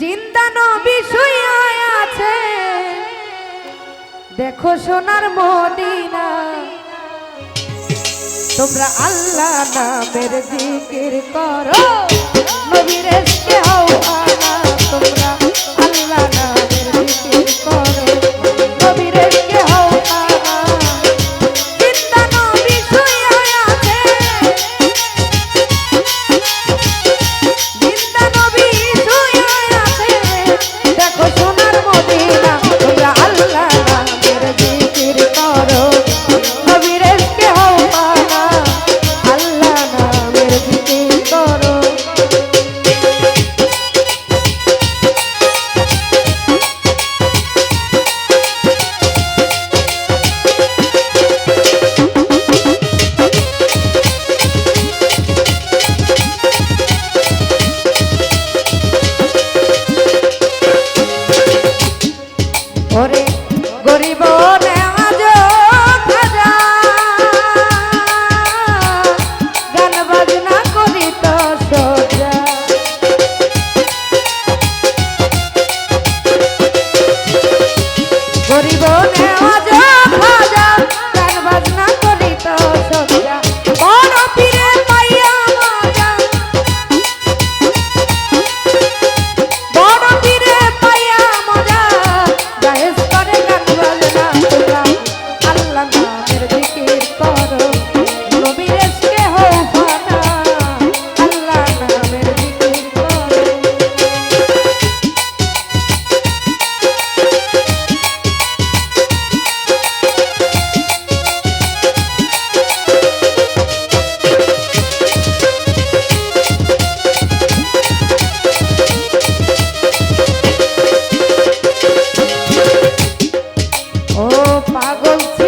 জিন্দা বিষয় আছে। দেখো সোনার মদিনা। তোমরা আল্লাহ নামের জিকির করো। নবীর হও তোমরা পাগল